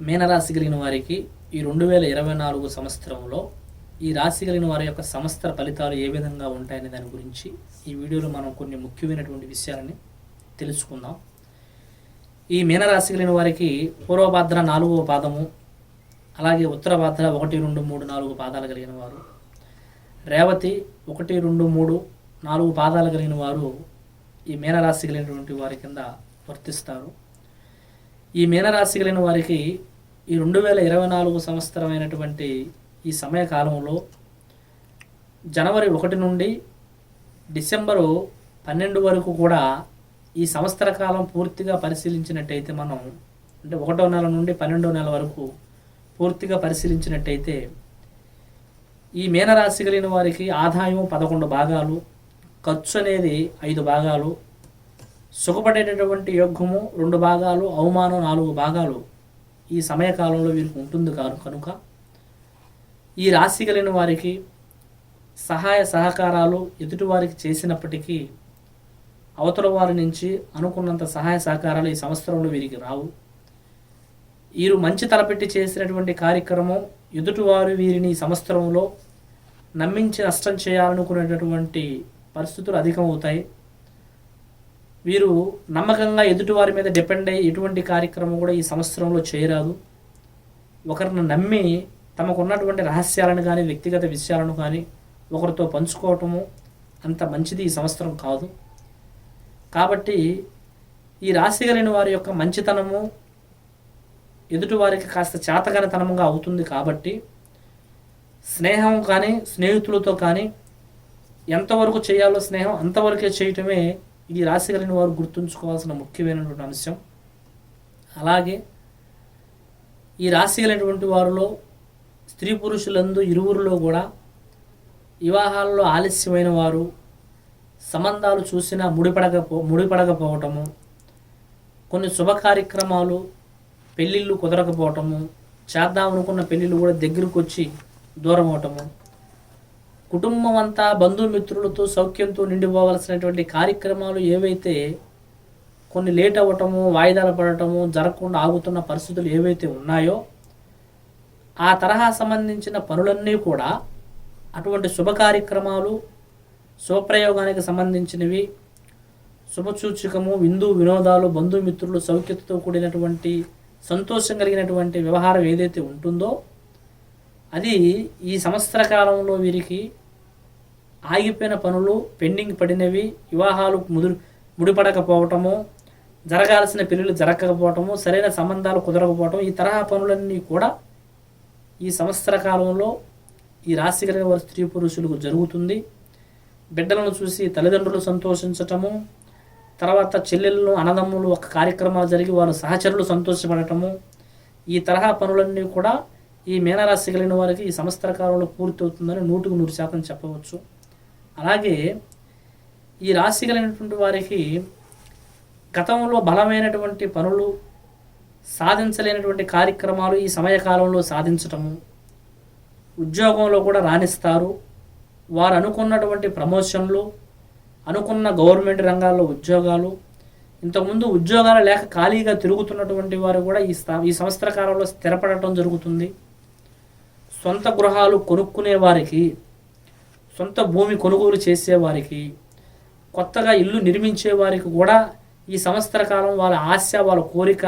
మీనరాశి కలిగిన వారికి ఈ రెండు వేల ఇరవై నాలుగు సంవత్సరంలో ఈ రాశి కలిగిన వారి యొక్క సంవత్సర ఫలితాలు ఏ విధంగా ఉంటాయనే దాని గురించి ఈ వీడియోలో మనం కొన్ని ముఖ్యమైనటువంటి విషయాలని తెలుసుకుందాం. ఈ మీనరాశి కలిగిన వారికి పూర్వభాద్ర నాలుగవ పాదము అలాగే ఉత్తర భాద్ర ఒకటి రెండు మూడు నాలుగు పాదాలు కలిగిన వారు రేవతి ఒకటి రెండు మూడు నాలుగు పాదాలు కలిగిన వారు ఈ మీనరాశి కలిగినటువంటి వారి కింద వర్తిస్తారు. ఈ మీనరాశి కలిగిన వారికి ఈ రెండు వేల ఇరవై నాలుగు సంవత్సరమైనటువంటి ఈ సమయకాలంలో జనవరి ఒకటి నుండి డిసెంబరు పన్నెండు వరకు కూడా ఈ సంవత్సర కాలం పూర్తిగా పరిశీలించినట్టయితే మనం అంటే ఒకటో నెల నుండి పన్నెండో నెల వరకు పూర్తిగా పరిశీలించినట్టయితే ఈ మీనరాశి కలిగిన వారికి ఆదాయం పదకొండు భాగాలు ఖర్చు అనేది ఐదు భాగాలు సుఖపడేటటువంటి యోగ్యము రెండు భాగాలు అవమానం నాలుగు భాగాలు ఈ సమయకాలంలో వీరికి ఉంటుంది కాదు కనుక ఈ రాశి కలిగిన వారికి సహాయ సహకారాలు ఎదుటివారికి చేసినప్పటికీ అవతల వారి నుంచి అనుకున్నంత సహాయ సహకారాలు ఈ సంవత్సరంలో వీరికి రావు. వీరు మంచి తలపెట్టి చేసినటువంటి కార్యక్రమం ఎదుటివారు వీరిని ఈ సంవత్సరంలో నమ్మించి నష్టం చేయాలనుకునేటటువంటి పరిస్థితులు అధికమవుతాయి. వీరు నమ్మకంగా ఎదుటివారి మీద డిపెండ్ అయ్యి ఎటువంటి కార్యక్రమం కూడా ఈ సంవత్సరంలో చేయరాదు. ఒకరిని నమ్మి తమకున్నటువంటి రహస్యాలను కానీ వ్యక్తిగత విషయాలను కానీ ఒకరితో పంచుకోవటము అంత మంచిది ఈ సంవత్సరం కాదు. కాబట్టి ఈ రాశి కలిగిన వారి యొక్క మంచితనము ఎదుటివారికి కాస్త చేతగనితనముగా అవుతుంది కాబట్టి స్నేహం కానీ స్నేహితులతో కానీ ఎంతవరకు చేయాలో స్నేహం అంతవరకే చేయటమే ఈ రాశి కలిగిన వారు గుర్తుంచుకోవాల్సిన ముఖ్యమైనటువంటి అంశం. అలాగే ఈ రాశి కలిగినటువంటి వారిలో స్త్రీ పురుషులందు ఇరువురిలో కూడా వివాహాల్లో ఆలస్యమైన వారు సంబంధాలు చూసినా ముడిపడకపో ముడిపడకపోవటము కొన్ని శుభ కార్యక్రమాలు పెళ్ళిళ్ళు కుదరకపోవటము చేద్దాం అనుకున్న పెళ్ళిళ్ళు కూడా దగ్గరకు వచ్చి దూరం అవటము కుటుంబం అంతా బంధుమిత్రులతో సౌఖ్యంతో నిండిపోవలసినటువంటి కార్యక్రమాలు ఏవైతే కొన్ని లేట్ అవ్వటము వాయిదాలు పడటము జరగకుండా ఆగుతున్న పరిస్థితులు ఏవైతే ఉన్నాయో ఆ తరహా సంబంధించిన పనులన్నీ కూడా అటువంటి శుభ కార్యక్రమాలు శుభప్రయోగానికి సంబంధించినవి శుభసూచకము విందు వినోదాలు బంధుమిత్రులు సౌఖ్యతతో కూడినటువంటి సంతోషం కలిగినటువంటి వ్యవహారం ఏదైతే ఉంటుందో అది ఈ సంవత్సర కాలంలో వీరికి ఆగిపోయిన పనులు పెండింగ్ పడినవి వివాహాలు ముదురు ముడిపడకపోవటము జరగాల్సిన పెళ్ళిళ్ళు జరగకపోవటము సరైన సంబంధాలు కుదరకపోవటం ఈ తరహా పనులన్నీ కూడా ఈ సంవత్సర కాలంలో ఈ రాశి కలిగిన వారి స్త్రీ పురుషులకు జరుగుతుంది. బిడ్డలను చూసి తల్లిదండ్రులు సంతోషించటము తర్వాత చెల్లెళ్ళు అన్నదమ్ములు ఒక కార్యక్రమాలు జరిగి వారు సహచరులు సంతోషపడటము ఈ తరహా పనులన్నీ కూడా ఈ మీనరాశి కలిగిన వారికి ఈ సంవత్సర కాలంలో పూర్తవుతుందని నూటుకు నూరు శాతం చెప్పవచ్చు. అలాగే ఈ రాశి కలిగినటువంటి వారికి గతంలో బలమైనటువంటి పనులు సాధించలేనటువంటి కార్యక్రమాలు ఈ సమయకాలంలో సాధించటము ఉద్యోగంలో కూడా రాణిస్తారు. వారు అనుకున్నటువంటి ప్రమోషన్లు అనుకున్న గవర్నమెంట్ రంగాల్లో ఉద్యోగాలు ఇంతకుముందు ఉద్యోగాలు లేక ఖాళీగా తిరుగుతున్నటువంటి వారు కూడా ఈ స్థా ఈ సంవత్సర కాలంలో స్థిరపడటం జరుగుతుంది. సొంత గృహాలు కొనుక్కునే వారికి సొంత భూమి కొనుగోలు చేసేవారికి కొత్తగా ఇల్లు నిర్మించే వారికి కూడా ఈ సంవత్సర కాలం వాళ్ళ ఆశ వాళ్ళ కోరిక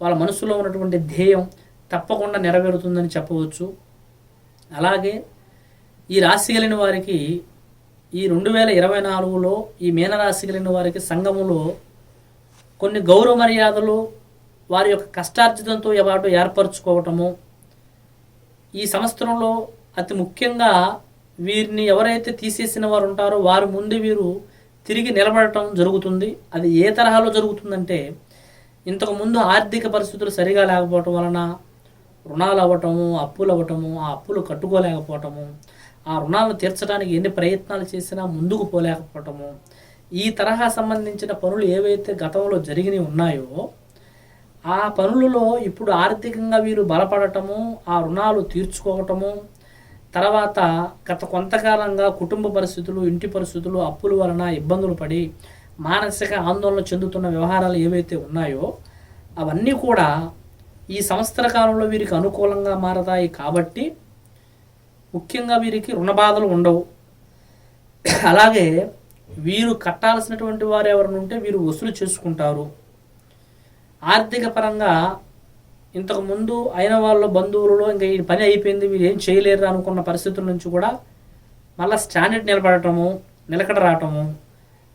వాళ్ళ మనసులో ఉన్నటువంటి ధ్యేయం తప్పకుండా నెరవేరుతుందని చెప్పవచ్చు. అలాగే ఈ రాశి కలిగిన వారికి ఈ రెండు వేల ఇరవై నాలుగులో ఈ మీనరాశి కలిగిన వారికి సంఘములో కొన్ని గౌరవ మర్యాదలు వారి యొక్క కష్టార్జితంతో పాటు ఏర్పరచుకోవటము ఈ సంవత్సరంలో అతి ముఖ్యంగా వీరిని ఎవరైతే తీసేసిన వారు ఉంటారో వారి ముందు వీరు తిరిగి నిలబడటం జరుగుతుంది. అది ఏ తరహాలో జరుగుతుందంటే ఇంతకుముందు ఆర్థిక పరిస్థితులు సరిగా లేకపోవటం వలన రుణాలు అవ్వటము అప్పులు అవ్వటము ఆ అప్పులు కట్టుకోలేకపోవటము ఆ రుణాలను తీర్చడానికి ఎన్ని ప్రయత్నాలు చేసినా ముందుకు పోలేకపోవటము ఈ తరహా సంబంధించిన పనులు ఏవైతే గతంలో జరిగినవి ఉన్నాయో ఆ పనులలో ఇప్పుడు ఆర్థికంగా వీరు బలపడటము ఆ రుణాలు తీర్చుకోవటము తర్వాత గత కొంతకాలంగా కుటుంబ పరిస్థితులు ఇంటి పరిస్థితులు అప్పుల వలన ఇబ్బందులు పడి మానసిక ఆందోళన చెందుతున్న వ్యవహారాలు ఏవైతే ఉన్నాయో అవన్నీ కూడా ఈ సంవత్సర కాలంలో వీరికి అనుకూలంగా మారతాయి కాబట్టి ముఖ్యంగా వీరికి రుణ బాధలు ఉండవు. అలాగే వీరు కట్టాల్సినటువంటి వారు ఎవరిని ఉంటే వీరు వసూలు చేసుకుంటారు. ఆర్థిక పరంగా ఇంతకు ముందు అయిన వాళ్ళ బంధువులలో ఇంకా ఈ పని అయిపోయింది మీరు ఏం చేయలేరు అనుకున్న పరిస్థితుల నుంచి కూడా మళ్ళా స్టాండర్డ్ నిలబడటము నిలకడ రావటము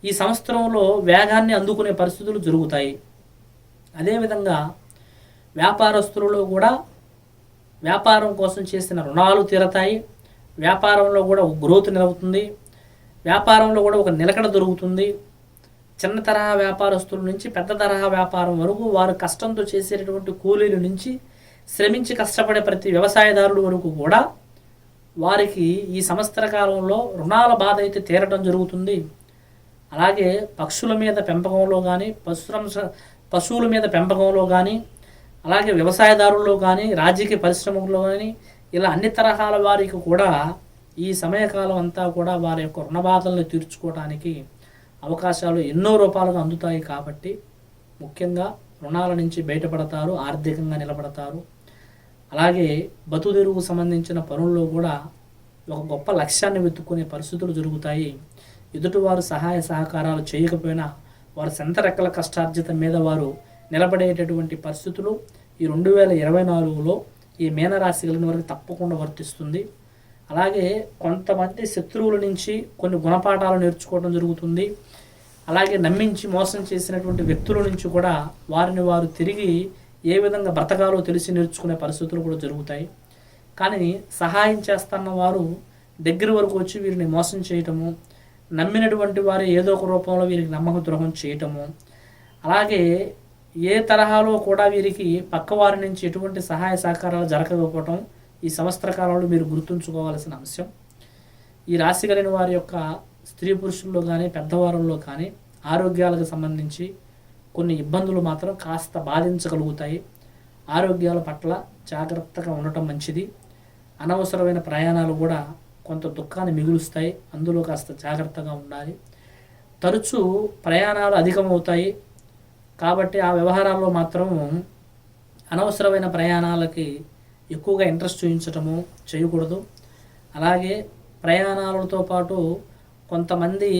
ఈ సంవత్సరంలో వేగాన్ని అందుకునే పరిస్థితులు జరుగుతాయి. అదేవిధంగా వ్యాపారస్తులలో కూడా వ్యాపారం కోసం చేసిన రుణాలు తీరతాయి వ్యాపారంలో కూడా ఒక గ్రోత్ నిలవుతుంది వ్యాపారంలో కూడా ఒక నిలకడ దొరుకుతుంది. చిన్న తరహా వ్యాపారస్తుల నుంచి పెద్ద తరహా వ్యాపారం వరకు వారు కష్టంతో చేసేటటువంటి కూలీల నుంచి శ్రమించి కష్టపడే ప్రతి వ్యవసాయదారుల వరకు కూడా వారికి ఈ సంవత్సర కాలంలో రుణాల బాధ అయితే తీరడం జరుగుతుంది. అలాగే పక్షుల మీద పెంపకంలో కానీ పశుసంస పశువుల మీద పెంపకంలో కానీ అలాగే వ్యవసాయదారుల్లో కానీ రాజకీయ పరిశ్రమల్లో కానీ ఇలా అన్ని తరహాల వారికి కూడా ఈ సమయకాలం అంతా కూడా వారి యొక్క రుణ బాధలను తీర్చుకోవడానికి అవకాశాలు ఎన్నో రూపాలుగా అందుతాయి కాబట్టి ముఖ్యంగా రుణాల నుంచి బయటపడతారు ఆర్థికంగా నిలబడతారు. అలాగే బతుదెరువుకు సంబంధించిన పనుల్లో కూడా ఒక గొప్ప లక్ష్యాన్ని వెతుక్కునే పరిస్థితులు జరుగుతాయి. ఎదుటివారు సహాయ సహకారాలు చేయకపోయినా వారు సొంత రెక్కల కష్టార్జితం మీద వారు నిలబడేటటువంటి పరిస్థితులు ఈ రెండు వేల ఇరవై నాలుగులో ఈ మీనరాశి కలిగిన వారికి తప్పకుండా వర్తిస్తుంది. అలాగే కొంతమంది శత్రువుల నుంచి కొన్ని గుణపాఠాలు నేర్చుకోవడం జరుగుతుంది. అలాగే నమ్మించి మోసం చేసినటువంటి వ్యక్తుల నుంచి కూడా వారిని వారు తిరిగి ఏ విధంగా బ్రతకాలో తెలిసి నేర్చుకునే పరిస్థితులు కూడా జరుగుతాయి. కానీ సహాయం చేస్తున్న వారు దగ్గర వరకు వచ్చి వీరిని మోసం చేయటము నమ్మినటువంటి వారు ఏదో ఒక రూపంలో వీరికి నమ్మక ద్రోహం చేయటము అలాగే ఏ తరహాలో కూడా వీరికి పక్కవారి నుంచి ఎటువంటి సహాయ సహకారాలు జరగకపోవటం ఈ సంవత్సర కాలంలో మీరు గుర్తుంచుకోవాల్సిన అంశం ఈ రాశి కలిగిన వారి యొక్క స్త్రీ పురుషుల్లో కానీ పెద్దవారంలో కానీ ఆరోగ్యాలకు సంబంధించి కొన్ని ఇబ్బందులు మాత్రం కాస్త బాధించగలుగుతాయి. ఆరోగ్యాల పట్ల జాగ్రత్తగా ఉండటం మంచిది. అనవసరమైన ప్రయాణాలు కూడా కొంత దుఃఖాన్ని మిగులుస్తాయి. అందులో కాస్త జాగ్రత్తగా ఉండాలి. తరచూ ప్రయాణాలు అధికమవుతాయి. కాబట్టి ఆ వ్యవహారాల్లో మాత్రం అనవసరమైన ప్రయాణాలకి ఎక్కువగా ఇంట్రెస్ట్ చూపించటము చేయకూడదు. అలాగే ప్రయాణాలతో పాటు కొంతమంది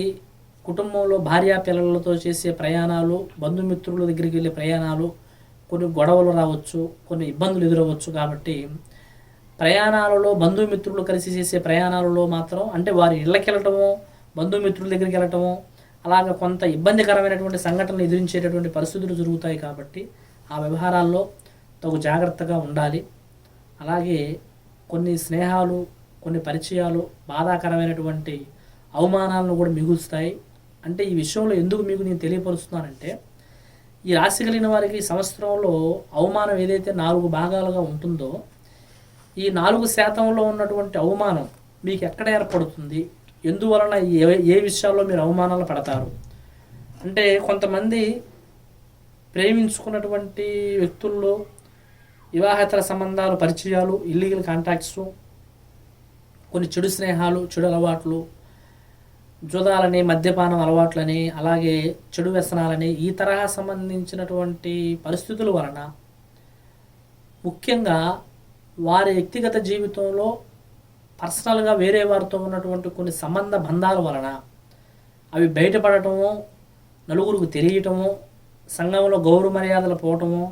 కుటుంబంలో భార్యా పిల్లలతో చేసే ప్రయాణాలు బంధుమిత్రుల దగ్గరికి వెళ్ళే ప్రయాణాలు కొన్ని గొడవలు రావచ్చు కొన్ని ఇబ్బందులు ఎదురవచ్చు కాబట్టి ప్రయాణాలలో బంధుమిత్రులు కలిసి చేసే ప్రయాణాలలో మాత్రం అంటే వారి ఇళ్ళకి వెళ్ళటము బంధుమిత్రుల దగ్గరికి వెళ్ళటము అలాగ కొంత ఇబ్బందికరమైనటువంటి సంఘటనలు ఎదిరించేటటువంటి పరిస్థితులు జరుగుతాయి కాబట్టి ఆ వ్యవహారాల్లో తగు జాగ్రత్తగా ఉండాలి. అలాగే కొన్ని స్నేహాలు కొన్ని పరిచయాలు బాధాకరమైనటువంటి అవమానాలను కూడా మిగులుస్తాయి. అంటే ఈ విషయంలో ఎందుకు మీకు నేను తెలియపరుస్తున్నానంటే ఈ రాశి కలిగిన వారికి సంవత్సరంలో అవమానం ఏదైతే నాలుగు భాగాలుగా ఉంటుందో ఈ నాలుగు శాతంలో ఉన్నటువంటి అవమానం మీకు ఎక్కడ ఏర్పడుతుంది? ఎందువలన ఏ ఏ విషయాల్లో మీరు అవమానాలు పడతారు? అంటే కొంతమంది ప్రేమించుకున్నటువంటి వ్యక్తుల్లో వివాహేతర సంబంధాలు పరిచయాలు ఇల్లీగల్ కాంటాక్ట్స్ కొన్ని చెడు స్నేహాలు చెడు అలవాట్లు జుదాలని మద్యపానం అలవాట్లని అలాగే చెడు వ్యసనాలని ఈ తరహా సంబంధించినటువంటి పరిస్థితుల వలన ముఖ్యంగా వారి వ్యక్తిగత జీవితంలో పర్సనల్గా వేరే వారితో ఉన్నటువంటి కొన్ని సంబంధ బంధాల వలన అవి బయటపడటము నలుగురికి తెలియటము సంఘంలో గౌరవ మర్యాదలు పోవటము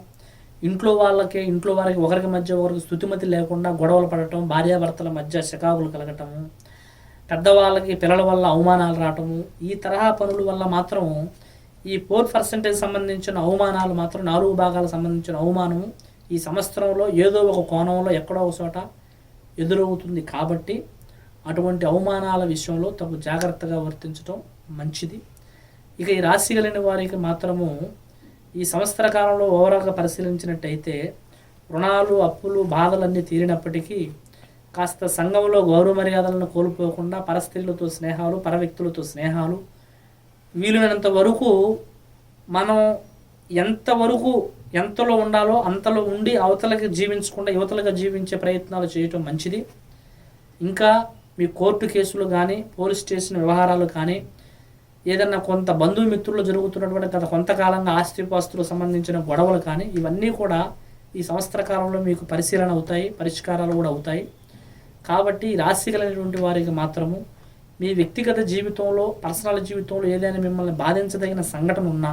ఇంట్లో వాళ్ళకి ఇంట్లో వారికి ఒకరికి మధ్య ఒకరికి స్థుతిమతి లేకుండా గొడవలు పడటం భార్యాభర్తల మధ్య శకాకులు కలగటము పెద్దవాళ్ళకి పిల్లల వల్ల అవమానాలు రావటము ఈ తరహా పనుల వల్ల మాత్రం ఈ ఫోర్ పర్సెంటేజ్ సంబంధించిన అవమానాలు మాత్రం నాలుగు భాగాలకు సంబంధించిన అవమానం ఈ సంవత్సరంలో ఏదో ఒక కోణంలో ఎక్కడో ఒక చోట ఎదురవుతుంది. కాబట్టి అటువంటి అవమానాల విషయంలో తగు జాగ్రత్తగా వర్తించడం మంచిది. ఇక ఈ రాశి కలిగిన వారికి మాత్రము ఈ సంవత్సర కాలంలో ఓవరాల్గా పరిశీలించినట్టయితే రుణాలు అప్పులు బాధలన్నీ తీరినప్పటికీ కాస్త సంఘంలో గౌరవ మర్యాదలను కోల్పోకుండా పరస్త్రీలతో స్నేహాలు పర వ్యక్తులతో స్నేహాలు వీలునంత వరకు మనం ఎంతవరకు ఎంతలో ఉండాలో అంతలో ఉండి అవతలకి జీవించకుండా యువతలుగా జీవించే ప్రయత్నాలు చేయటం మంచిది. ఇంకా మీ కోర్టు కేసులు కానీ పోలీస్ స్టేషన్ వ్యవహారాలు కానీ ఏదన్నా కొంత బంధుమిత్రులు జరుగుతున్నటువంటి గత కొంతకాలంగా ఆస్తిపాస్తులకు సంబంధించిన గొడవలు కానీ ఇవన్నీ కూడా ఈ సంవత్సర కాలంలో మీకు పరిశీలన అవుతాయి పరిష్కారాలు కూడా అవుతాయి. కాబట్టి రాశి కలిగినటువంటి వారికి మాత్రము మీ వ్యక్తిగత జీవితంలో పర్సనల్ జీవితంలో ఏదైనా మిమ్మల్ని బాధించదగిన సంఘటన ఉన్నా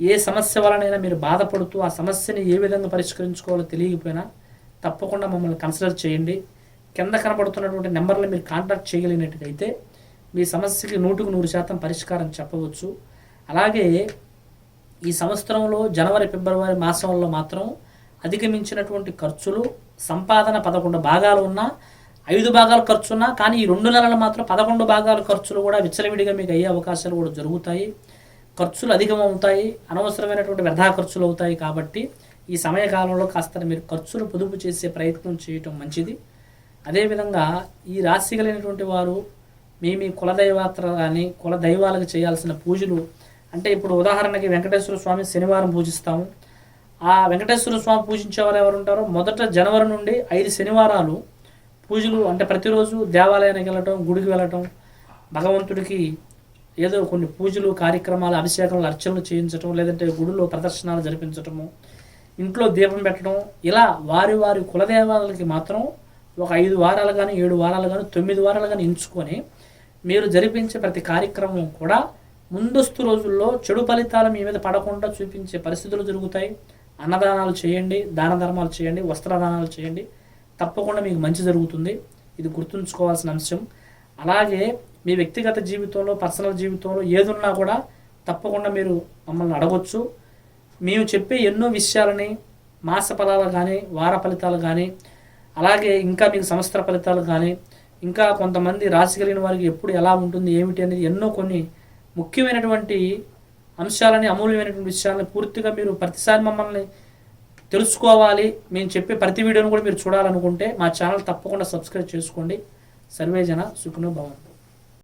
ఏ సమస్య వలనైనా మీరు బాధపడుతూ ఆ సమస్యని ఏ విధంగా పరిష్కరించుకోవాలో తెలియకపోయినా తప్పకుండా మమ్మల్ని కన్సిడర్ చేయండి. కింద కనబడుతున్నటువంటి నెంబర్లు మీరు కాంటాక్ట్ చేయగలిగినట్టయితే మీ సమస్యకి నూటుకు నూరు శాతం పరిష్కారం చెప్పవచ్చు. అలాగే ఈ సంవత్సరంలో జనవరి ఫిబ్రవరి మాసంలో మాత్రం అధిగమించినటువంటి ఖర్చులు సంపాదన పదకొండు భాగాలు ఉన్నా ఐదు భాగాలు ఖర్చు ఉన్నా కానీ ఈ రెండు నెలలు మాత్రం పదకొండు భాగాల ఖర్చులు కూడా విచ్చలవిడిగా మీకు అయ్యే అవకాశాలు కూడా జరుగుతాయి. ఖర్చులు అధికం అవుతాయి అనవసరమైనటువంటి వ్యర్థా ఖర్చులు అవుతాయి కాబట్టి ఈ సమయకాలంలో కాస్త మీరు ఖర్చులు పొదుపు చేసే ప్రయత్నం చేయటం మంచిది. అదేవిధంగా ఈ రాశి కలిగినటువంటి వారు మీ మీ కులదైవాత్ర కానీ కుల దైవాలకు చేయాల్సిన పూజలు. అంటే ఇప్పుడు ఉదాహరణకి వెంకటేశ్వర స్వామి శనివారం పూజిస్తాము. ఆ వెంకటేశ్వర స్వామి పూజించేవారు ఎవరు ఉంటారో మొదట జనవరి నుండి ఐదు శనివారాలు పూజలు అంటే ప్రతిరోజు దేవాలయానికి వెళ్ళటం గుడికి వెళ్ళటం భగవంతుడికి ఏదో కొన్ని పూజలు కార్యక్రమాలు అభిషేకాలు అర్చనలు చేయించటం లేదంటే గుడిలో ప్రదర్శనలు జరిపించటము ఇంట్లో దీపం పెట్టడం ఇలా వారి వారి కులదేవాలకి మాత్రం ఒక ఐదు వారాలు కానీ ఏడు వారాలు కానీ తొమ్మిది వారాలు కానీ ఎంచుకొని మీరు జరిపించే ప్రతి కార్యక్రమం కూడా ముందస్తు రోజుల్లో చెడు ఫలితాలు మీ మీద పడకుండా చూపించే పరిస్థితులు జరుగుతాయి. అన్నదానాలు చేయండి దాన ధర్మాలు చేయండి వస్త్రదానాలు చేయండి. తప్పకుండా మీకు మంచి జరుగుతుంది. ఇది గుర్తుంచుకోవాల్సిన అంశం. అలాగే మీ వ్యక్తిగత జీవితంలో పర్సనల్ జీవితంలో ఏదున్నా కూడా తప్పకుండా మీరు మమ్మల్ని అడగొచ్చు. మేము చెప్పే ఎన్నో విషయాలని మాస ఫలాలు కానీ వార ఫలితాలు కానీ అలాగే ఇంకా మీకు సంవత్సర ఫలితాలు కానీ ఇంకా కొంతమంది రాశి కలిగిన వారికి ఎప్పుడు ఎలా ఉంటుంది ఏమిటి అనేది ఎన్నో కొన్ని ముఖ్యమైనటువంటి అంశాలని అమూల్యమైనటువంటి విషయాలని పూర్తిగా మీరు ప్రతిసారి మమ్మల్ని తెలుసుకోవాలి. మేము చెప్పే ప్రతి వీడియోను కూడా మీరు చూడాలనుకుంటే మా ఛానల్ తప్పకుండా సబ్స్క్రైబ్ చేసుకోండి. సర్వేజన సుఖను భవంతు.